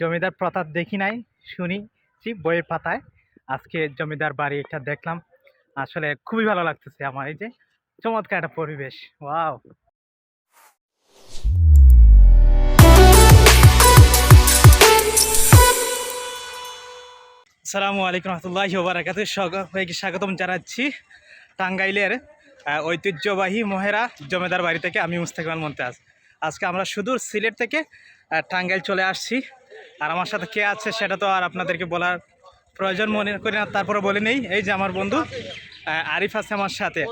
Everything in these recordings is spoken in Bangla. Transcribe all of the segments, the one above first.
জমিদার প্রথা দেখি নাই শুনিছি বইয়ের পাতায়। আজকে জমিদার বাড়ি একটা দেখলাম। আসলে খুবই ভালো লাগতেছে আমার, এই যে চমৎকার একটা পরিবেশ, ওয়াও। সালামু আলাইকুম রহমতুল্লাহ বারাকাতু সবাইকে স্বাগতম জানাচ্ছি টাঙ্গাইলের ঐতিহ্যবাহী মহেরা জমিদার বাড়ি থেকে আমি মুস্তাকিমাল মমতাজ আজকে আমরা সুদূর সিলেট থেকে টাঙ্গাইল চলে আসছি। আর আমার সাথে কে আছে সেটা তো আর আপনাদেরকে বলার প্রয়োজন মনে করি না, তারপরে বলে নেই। এই যে আমার বন্ধু আরিফ আছে আমার সাথে।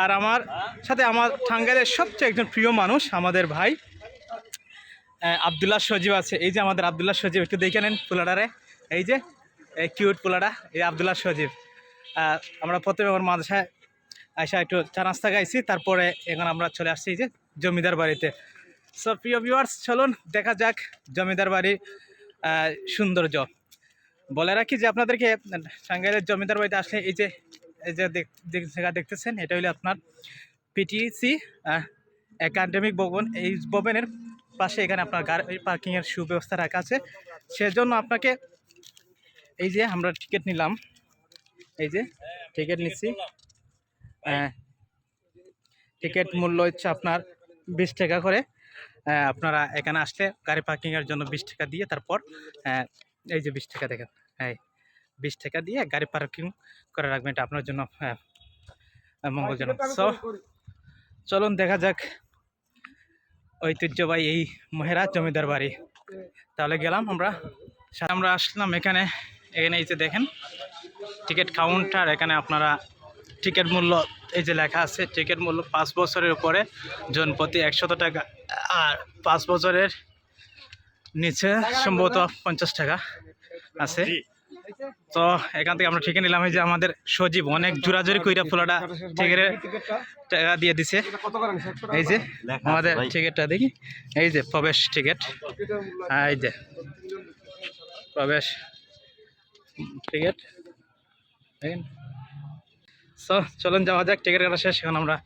আর আমার সাথে আমার টাঙ্গাইলের সবচেয়ে একজন প্রিয় মানুষ আমাদের ভাই আবদুল্লাহ সজীব আছে। এই যে আমাদের আবদুল্লাহ সজীব, একটু দেখে নেন পোলাডারে এই যে, এই কিউট পোলাডা এই আবদুল্লাহ সজীব। আমরা প্রথমে আমার মাদ্রাসায় আইসা একটু চা নাস্তা খাইছি, তারপরে এখন আমরা চলে আসছি যে জমিদার বাড়িতে। সো প্রিয় ভিউয়ার্স চলুন, দেখা যাক জমিদার বাড়ির সৌন্দর্য। বলে রাখি যে আপনাদেরকে টাঙ্গাইলের জমিদার বাড়িতে আসলে এই যে এই যে জায়গা দেখতেছেন, এটা হলো আপনার পিটিসি একাডেমিক ভবন। এই ভবনের পাশে এখানে আপনার গাড়ি পার্কিংয়ের সুব্যবস্থা রাখা আছে। সেজন্য আপনাকে এই যে আমরা টিকিট নিলাম। এই যে টিকিট নিচ্ছি। টিকিট মূল্য হচ্ছে আপনার বিশ টাকা করে। আপনারা এখানে আসলে গাড়ি পার্কিংয়ের জন্য বিশ টাকা দিয়ে তারপর এই যে বিশ টাকা দেখেন হ্যাঁ বিশ টাকা দিয়ে গাড়ি পার্কিং করে রাখবেন এটা আপনার জন্য হ্যাঁ মঙ্গলজনক। সো চলুন দেখা যাক ঐতিহ্যবাহী এই মহেরা জমিদার বাড়ি। তাহলে গেলাম আমরা। আমরা আসলাম এখানে এখানে এই যে দেখেন টিকিট কাউন্টার এখানে আপনারা টিকিট মূল্য এই যে লেখা আছে টিকিট মূল্য পাঁচ বছরের উপরে জনপ্রতি একশত টাকা। আর পাঁচ বছরের নিচে সম্ভবত পঞ্চাশ টাকা আছে। তো এখান থেকে আমরা টিকিট নিলাম এই যে আমাদের সজীব অনেক জোরাজোরি কইরা ফুলাটা টিকিটের টাকা দিয়ে দিছে। এই যে আমাদের টিকিটটা দেখি এই যে প্রবেশ টিকিট। এই যে প্রবেশ টিকিট। দেখেন। সো চলুন যাওয়া যাক টিকিট কাটা শেষ এখন আমরা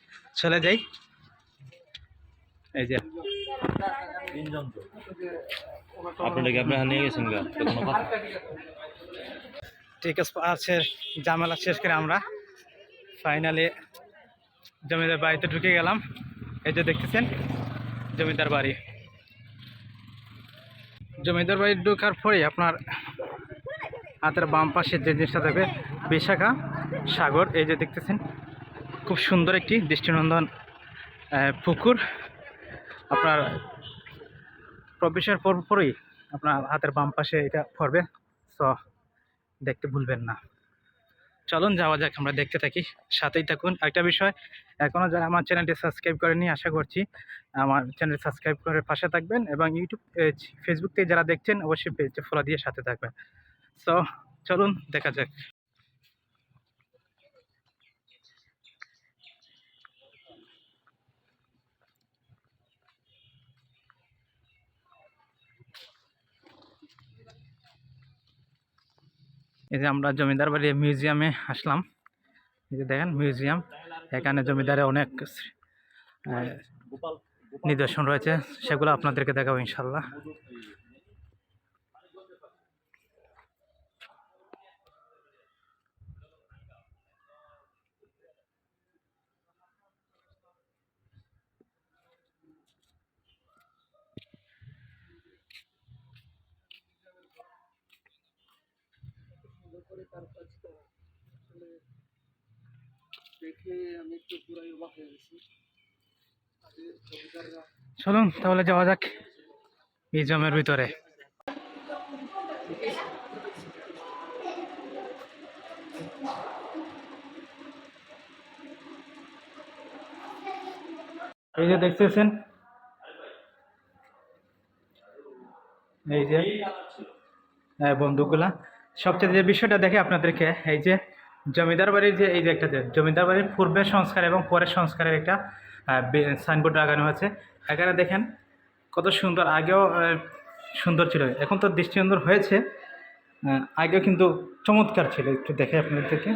চলে যাই। এই যে। আপনারা নিয়ে গেছেন ঝামেলা শেষ করে আমরা ফাইনালি জমিদার বাড়িতে ঢুকে গেলাম। এই যে দেখতেছেন জমিদার বাড়ি। জমিদার বাড়ি ঢোকার পরে আপনার হাতের বাম পাশে যে জিনিসটা থাকবে বিশাখা। সাগর, এই যে দেখতেছেন, খুব সুন্দর একটি দৃষ্টিনন্দন পুকুর। আপনার প্রবেশের পর পরই আপনার হাতের বাম পাশে এটা পড়বে। সো দেখতে ভুলবেন না। চলুন, যাওয়া যাক, আমরা দেখতে থাকি। সাথেই থাকুন। একটা বিষয় এখনও যারা আমার চ্যানেলটি সাবস্ক্রাইব করেনি আশা করছি আমার চ্যানেল সাবস্ক্রাইব করে পাশে থাকবেন এবং ইউটিউব ফেসবুক থেকে যারা দেখছেন, অবশ্যই পেজে ফলো দিয়ে সাথে থাকবেন। সো চলুন, দেখা যাক। এই যে আমরা জমিদার বাড়ি মিউজিয়ামে আসলাম। এই যে দেখেন মিউজিয়াম এখানে জমিদারে অনেক নিদর্শন রয়েছে। সেগুলো আপনাদেরকে দেখাবো ইনশাল্লাহ। চলুন তাহলে যাওয়া যাক মিউজিয়ামের ভিতরে। এই যে দেখতেছেন? এই যে হ্যাঁ, বন্দুকগুলা। সবচেয়ে যে বিষয়টা দেখে আপনাদেরকে এই যে জমিদার বাড়ির যে, এই যে একটা জমিদার বাড়ির পূর্বের সংস্কার এবং পরের সংস্কারের একটা সাইনবোর্ড লাগানো হয়েছে। এখানে দেখেন কত সুন্দর, আগেও সুন্দর ছিল। এখন তো দৃষ্টি সুন্দর হয়েছে। আগেও কিন্তু চমৎকার ছিল, একটু দেখে আপনাদেরকে।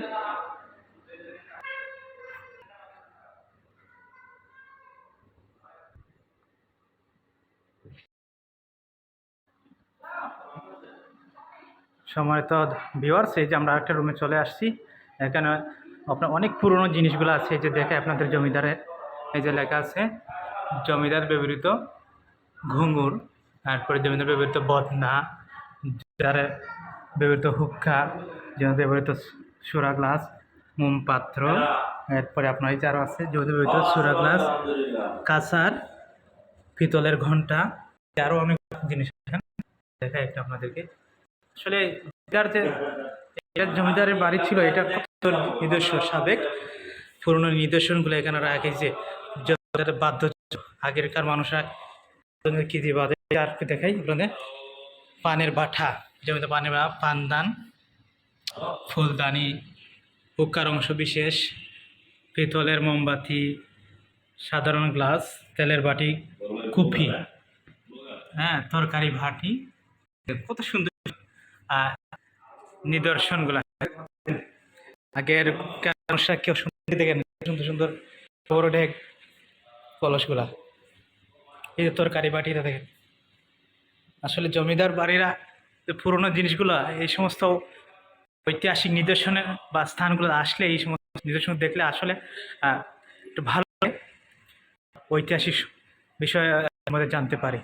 সময় তো ভিওয়ার্স এই যে আমরা একটা রুমে চলে আসছি। এখানে আপনার অনেক পুরনো জিনিসগুলো আছে, যে দেখে আপনাদের জমিদারের এই যে লেখা আছে, জমিদার ব্যবহৃত ঘুঙুর, তারপরে জমিদার ব্যবহৃত বদনা জমিদারের ব্যবহৃত হুক্কা, জমিদার ব্যবহৃত সুরা গ্লাস মোম পাত্র এরপরে আপনার এই যে আরও আছে, জমিদার ব্যবহৃত সুরা গ্লাস, কাঁসার, পিতলের ঘণ্টা আরও অনেক জিনিস দেখাই একটা আপনাদেরকে। আসলে এটার যে এটা জমিদারের বাড়ি ছিল, এটা কত নিদর্শন, সাবেক পুরনো নিদর্শনগুলো এখানে রাখে যে জমিদারের বাদ্য আগেরকার মানুষরা কি দিয়ে বাদে আর দেখাই আপনাদের। পানের বাঠা, জমিতে পানের পানদান ফুলদানি হুক্কার অংশ বিশেষ, পিতলের মোমবাতি, সাধারণ গ্লাস, তেলের বাটি, কুপি। হ্যাঁ তরকারি, ভাটি। কত সুন্দর। নিদর্শনগুলা। আগের মানুষরা কেউ দেখেন সুন্দর সুন্দর বড় ডেক কলসগুলা এই যে তরকারি বাটিটা দেখেন। আসলে জমিদার বাড়িরা যে পুরোনো জিনিসগুলো, এই সমস্ত ঐতিহাসিক নিদর্শনে বা স্থানগুলো আসলে এই সমস্ত নিদর্শন দেখলে আসলে একটু ভালো ঐতিহাসিক বিষয় আমাদের জানতে পারি।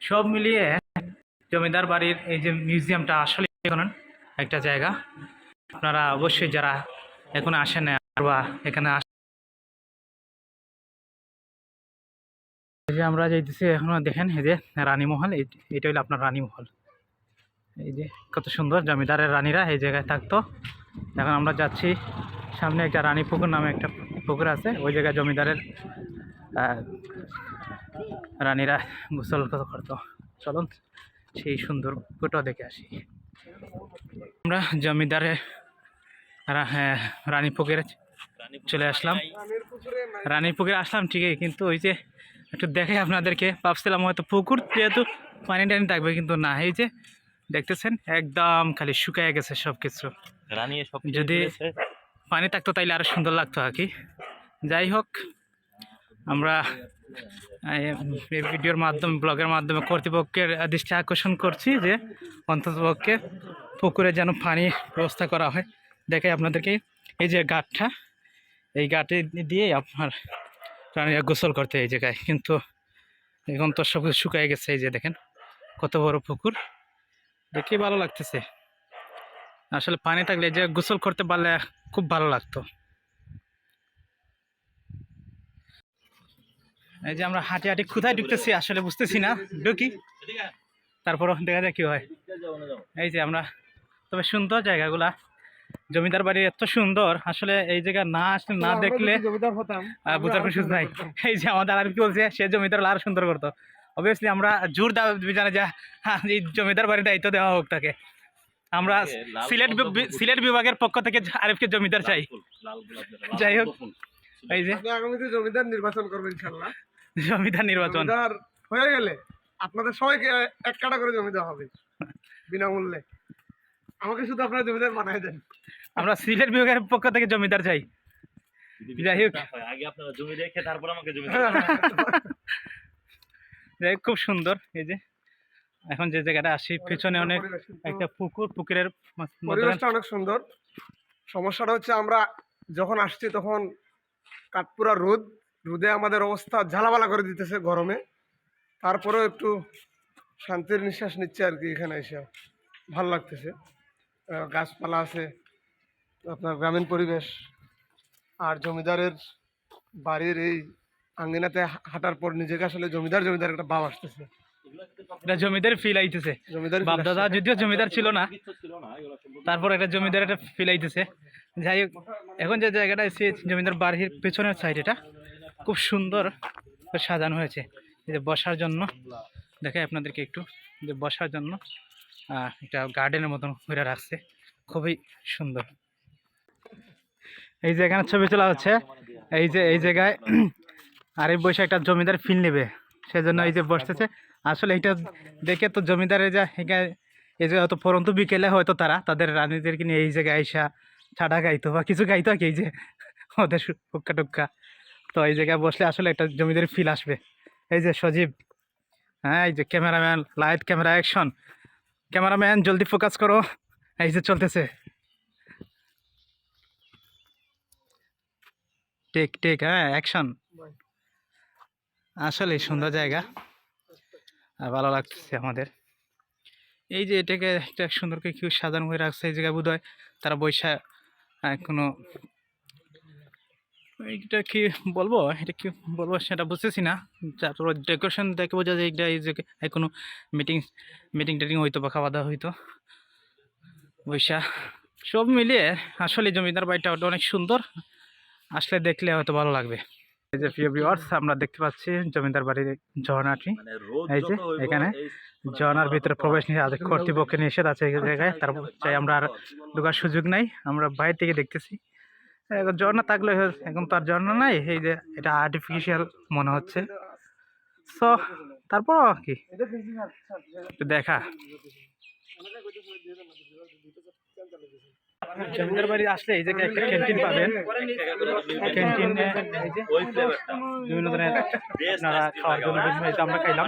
সব মিলিয়ে জমিদার বাড়ির এই যে মিউজিয়ামটা আসলে একটা জায়গা। আপনারা অবশ্যই যারা এখন আসেন বা এখানে আস যে আমরা যেতেছি এখনও, দেখেন এই যে রানীমহল এটা হলো আপনার রানীমহল। এই যে কত সুন্দর, জমিদারের রানীরা এই জায়গায় থাকতো। এখন আমরা যাচ্ছি, সামনে একটা রানী পুকুর নামে একটা পুকুর আছে, ওই জায়গায় জমিদারের রানীরা গোসল করতো। চলুন। সেই সুন্দর ফটো দেখে আসি। আমরা জমিদারে হ্যাঁ, রানী পুকুরে চলে আসলাম। রানীর পুকুরে নাই রানী পুকুরে আসলাম ঠিকই কিন্তু ওই যে একটু দেখে আপনাদেরকে ভাবছিলাম হয়তো পুকুর যেহেতু পানি টানি থাকবে কিন্তু না এই যে দেখতেছেন একদম খালি শুকায় গেছে সব কিছু যদি- পানি থাকতো তাইলে আরও সুন্দর লাগতো আর কি। যাই হোক আমরা এই ভিডিওর মাধ্যমে, ব্লগের মাধ্যমে কর্তৃপক্ষের দৃষ্টি আকর্ষণ করছি যে অন্ততপক্ষে পুকুরে যেন পানি ব্যবস্থা করা হয়। দেখে আপনাদেরকে এই যে গাঠটা, এই গাটে দিয়ে আপনার প্রাণীরা গোসল করতে এই জায়গায়। কিন্তু এখন তো সব শুকায় গেছে, এই যে দেখেন কত বড় পুকুর। দেখে ভালো লাগতেছে। আসলে পানি থাকলে যে গোসল করতে পারলে খুব ভালো লাগতো। এই যে আমরা হাঁটি হাঁটি কোথায় ঢুকতেছি আসলে বুঝতেছি না। ঢুকি তারপর দেখা যায় কি হয়। এই যে আমরা তবে সুন্দর জায়গাগুলা। জমিদার বাড়ি এত সুন্দর। আসলে এই জায়গা না আসলে না দেখলে বুঝার কোনো সুযোগ নাই। এই যে আমাদের আর কি বলছে সে জমিদার আরও সুন্দর করতো। অবভিয়াসলি আমরা জোর দাবি জানা যে হ্যাঁ, এই জমিদার বাড়ির দায়িত্ব দেওয়া হোক তাকে। আমরা সিলেট সিলেট বিভাগের পক্ষ থেকে আরিফকে জমিদার চাই। যাই হোক এই যে আগামীতে জমিদার নির্বাচন করবেন ইনশাল্লাহ জমিদার নির্বাচন। জমিদার হয়ে গেলে আপনাদের সবাইকে এক কাটা করে জমি দেওয়া হবে বিনামূল্যে। আমাকে শুধু আপনারা জমিদার বানাই দেন। আমরা সিলেট বিভাগের পক্ষ থেকে জমিদার চাই। যাই হোক। আগে আপনারা জমি রেখে তারপর আমাকে জমি যাই হোক, খুব সুন্দর। এই যে এখন যে জায়গাটা আসি পেছনে অনেক একটা পুকুর পুকুরের পরিবেশটা অনেক সুন্দর। সমস্যাটা হচ্ছে আমরা যখন আসছি তখন কাঠপুরা রোদ রোদে আমাদের অবস্থা ঝালাবালা করে দিতেছে গরমে। তারপরেও একটু শান্তির নিঃশ্বাস নিচ্ছে আর কি এখানে এসে। ভালো লাগতেছে। গাছপালা আছে আপনার গ্রামীণ পরিবেশ। আর জমিদারের বাড়ির এই আঙ্গিনাতে হাঁটার পর নিজেকে আসলে জমিদার জমিদার একটা ভাব আসতেছে। এটা জমিদার ফিল আইতেছে। জমিদার বাপ দাদা যদিও জমিদার ছিল না তারপর একটা জমিদার একটা ফিল আইতেছে। যাই হোক এখন যে জায়গাটা জমিদার বাড়ির পেছনের সাইড এটা। খুব সুন্দর সাজানো হয়েছে। যে বসার জন্য, দেখাই আপনাদেরকে একটু। যে বসার জন্য একটা গার্ডেনের মতন করে রাখছে। খুবই সুন্দর। এই যে এখানে ছবি তোলা হচ্ছে। এই যে, এই জায়গায় আর এই বসে একটা জমিদার ফিল নেবে। সেজন্য এই যে বসতেছে। আসলে এটা দেখে তো জমিদারের যা এখানে এই যে হয়তো পরন্তু বিকেলে হয়তো তারা তাদের রানীদেরকে নিয়ে এই জায়গায় আইসা ছাড়া গাইতো বা কিছু গাইতো কি, এই যে ওদের হুক্কা টুক্কা। তো এই জায়গায় বসলে আসলে একটা জমিদারি ফিল আসবে। এই যে সজীব হ্যাঁ এই যে cameraman light camera action cameraman জলদি ফোকাস করো। এই যে চলতেছে। টেক টেক হ্যাঁ অ্যাকশন আসলে সুন্দর জায়গা। ভালো লাগতেছে আমাদের। এই যে এটাকে একটা সুন্দর করে কেউ সাজানো হয়ে রাখছে, এই জায়গায় বোধ হয় তারা বৈশা কোনো এইটা কি বলব? এটা কি বলব সেটা বুঝতেছি না। তারপর ডেকোরেশন দেখে বোঝা যায় এটা এই যে কোনো মিটিং মিটিং টিটিং হইতো বা খাওয়া দাওয়া হইতো। বৈশা সব মিলিয়ে আসলে জমিদার বাড়িটা ওটা অনেক সুন্দর। আসলে দেখলে হয়তো ভালো লাগবে। এই যে প্রিয় ভিউয়ার্স আমরা দেখতে পাচ্ছি জমিদার বাড়ির ঝর্ণাটি। এই যে এখানে ঝর্ণার ভিতরে প্রবেশ নিয়ে আজ কর্তৃপক্ষের নিষেধ আছে এই জায়গায়। তার চাই আমরা আর ঢোকার সুযোগ নাই। আমরা বাইরে থেকে দেখতেছি। ঝর্ণা থাকলে হয়- এখন তার ঝর্ণা নাই এই যে এটা আর্টিফিশিয়াল মনে হচ্ছে। সো তারপর কি? দেখা। জমিদার বাড়ি আসলে এই জায়গায় একটা ক্যান্টিন পাবেন। ক্যান্টিনে বিভিন্ন ধরনের আপনারা খাওয়ার জন্য বিভিন্ন আমরা খাইলাম।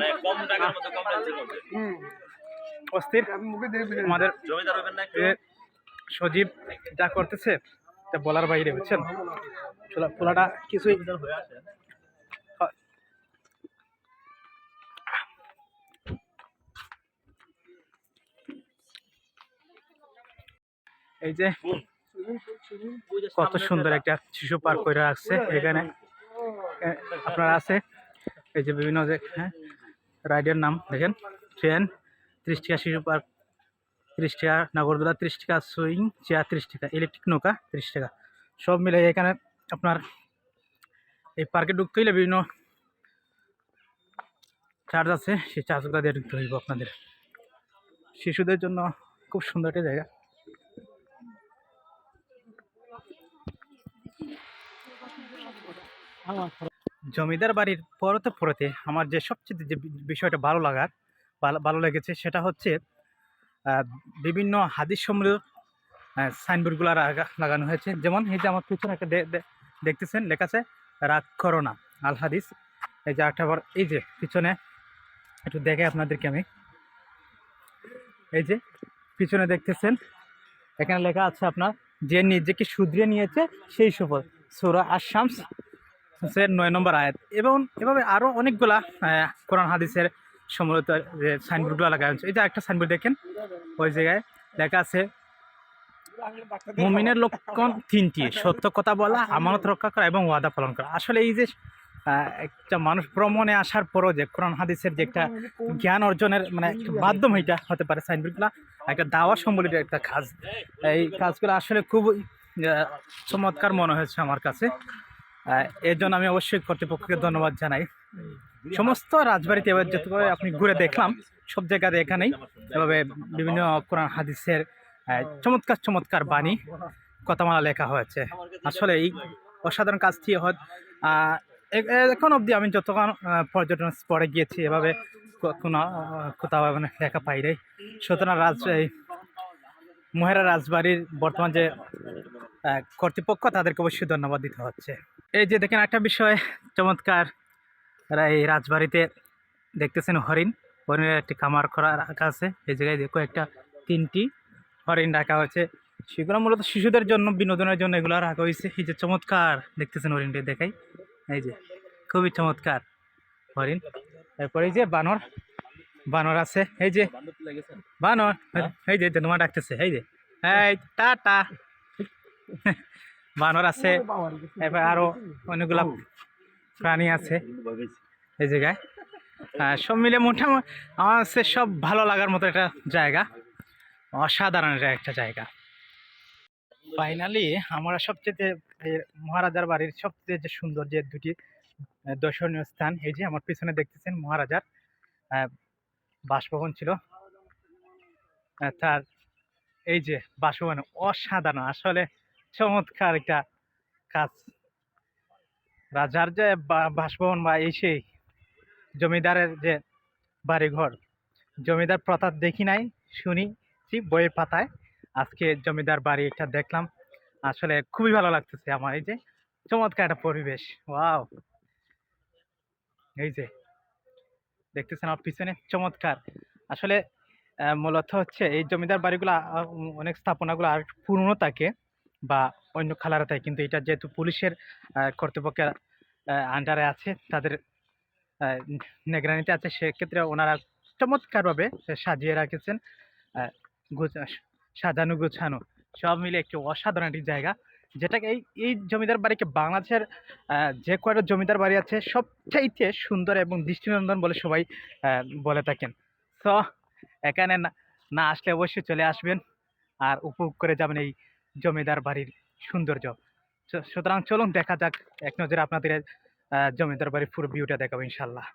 অস্থির। আমাদের সজীব যা করতেছে তা বলার বাইরে, বুঝছেন? পোলা- পোলাটা কিছুই এই যে কত সুন্দর একটা শিশু পার্ক করে রাখছে। এখানে আপনার আছে? এই যে বিভিন্ন যে হ্যাঁ রাইডের নাম, দেখেন ট্রেন ত্রিশ শিশু পার্ক। ত্রিশ টাকা, নাগরদোলা ত্রিশ টাকা, সুইং চেয়ার ত্রিশ টাকা, ইলেকট্রিক নৌকা ত্রিশ টাকা। সব মিলে এখানে আপনার এই পার্কে ঢুকতে হইলে বিভিন্ন চার্জ আছে, সেই চার্জগুলো দিয়ে ঢুকতে হইব আপনাদের। শিশুদের জন্য খুব সুন্দর একটা জায়গা। জমিদার বাড়ির পরতে পরতে আমার যে সবচেয়ে যে বিষয়টা ভালো লাগার ভালো লেগেছে সেটা হচ্ছে বিভিন্ন হাদিস সমৃদ্ধ সাইনবোর্ডগুলো লাগানো হয়েছে। যেমন এই যে আমার পিছনে একটা দেখতেছেন, লেখা আছে রাগ করো না আল হাদিস। এই যে একটা এই যে পিছনে, একটু দেখে আপনাদেরকে আমি। এই যে পিছনে দেখতেছেন, এখানে লেখা আছে আপনার, যে নিজেকে শুধরিয়ে নিয়েছে, সেই সফল। সুরা আশামস হচ্ছে নয় নম্বর আয়াত। এবং এভাবে আরও অনেকগুলা কোরআন, হাদিসের সম্মিলিত যে সাইনবোর্ডগুলো লাগা হয়েছে যে একটা সাইনবোর্ড দেখেন, ওই জায়গায় লেখা আছে, মুমিনের লক্ষণ তিনটি, সত্য কথা বলা, আমানত রক্ষা করা এবং ওয়াদা পালন করা। আসলে এই যে একটা মানুষ ভ্রমণে আসার পরও যে কোরআন হাদিসের যে একটা জ্ঞান অর্জনের মানে মাধ্যম এটা হতে পারে সাইনবোর্ডগুলো একটা দাওয়া সম্বলিত একটা কাজ। এই কাজগুলো আসলে খুব চমৎকার মনে হয়েছে আমার কাছে। এর জন্য আমি অবশ্যই কর্তৃপক্ষকে ধন্যবাদ জানাই। সমস্ত রাজবাড়িতে এবার যত আপনি ঘুরে দেখলাম, সব জায়গাতে এখানেই। এভাবে বিভিন্ন কোরআন, হাদিসের চমৎকার চমৎকার বাণী, কথামালা লেখা হয়েছে। আসলে এই অসাধারণ কাজটি এখন অবধি আমি যতক্ষণ পর্যটন স্পটে গিয়েছি, এভাবে কোনো কোথাও মানে লেখা পাই নাই। সুতরাং রাজ, এই মহেরা রাজবাড়ির বর্তমান যে কর্তৃপক্ষ, তাদেরকে অবশ্যই ধন্যবাদ দিতে হচ্ছে। এই যে দেখেন, একটা বিষয় চমৎকার এই রাজবাড়িতে দেখতেছেন হরিণ। হরিণের একটি খামার করা রাখা আছে। এই জায়গায় দেখো একটা তিনটি হরিণ রাখা হয়েছে। সেগুলো মূলত শিশুদের জন্য, বিনোদনের জন্য এগুলো রাখা হয়েছে। এই যে চমৎকার দেখতেছেন হরিণটি দেখাই। এই যে খুবই চমৎকার হরিণ। তারপরে এই যে বানর বানর আছে। এই যে বানর, এই যে তোমার ডাকতেছে। এই যে, এই, টাটা। বানর আছে। এবার আরও অনেকগুলা প্রাণী আছে। এই জায়গায়। আহ, সব মিলে মোটামুটি আমার কাছে সব ভালো লাগার মতো একটা জায়গা। অসাধারণ একটা জায়গা। ফাইনালি আমরা সবচেয়ে মহারাজার বাড়ির সবচেয়ে যে সুন্দর যে দুটি দর্শনীয় স্থান এই যে আমার পিছনে দেখতেছেন মহারাজার বাসভবন ছিল। তার এই যে বাসভবন অসাধারণ। আসলে চমৎকার একটা কাজ রাজার যে বাসভবন বা এই সেই জমিদারের যে বাড়িঘর, জমিদার প্রথা দেখি নাই শুনিছি বইয়ের পাতায়। আজকে জমিদার বাড়ি একটা দেখলাম। আসলে খুবই ভালো লাগতেছে আমার, এই যে চমৎকার একটা পরিবেশ। ওয়াও! এই যে, দেখতেছেন আমার পিছনে চমৎকার। আসলে মূলত হচ্ছে এই জমিদার বাড়িগুলো অনেক স্থাপনাগুলো আর পুরনো থাকে বা অন্য খালারা থাকে কিন্তু এটা যেহেতু পুলিশের কর্তৃপক্ষের আন্ডারে আছে, তাদের নিগরানিতে আছে, সেক্ষেত্রে ওনারা চমৎকারভাবে সাজিয়ে রেখেছেন সাজানো গোছানো। সব মিলে একটি অসাধারণ একটি জায়গা, যেটাকে এই এই জমিদার বাড়িকে বাংলাদেশের যে কয়টা জমিদার বাড়ি আছে, সবচাইতে সুন্দর এবং দৃষ্টিনন্দন বলে সবাই বলে থাকেন। তো এখানে না আসলে অবশ্যই চলে আসবেন, আর উপভোগ করে যাবেন এই জমিদার বাড়ির সৌন্দর্য সুতরাং চলুন দেখা যাক এক নজরে আপনাদের জমিদার বাড়ির পুরো ভিউটা দেখাবো ইনশাল্লাহ।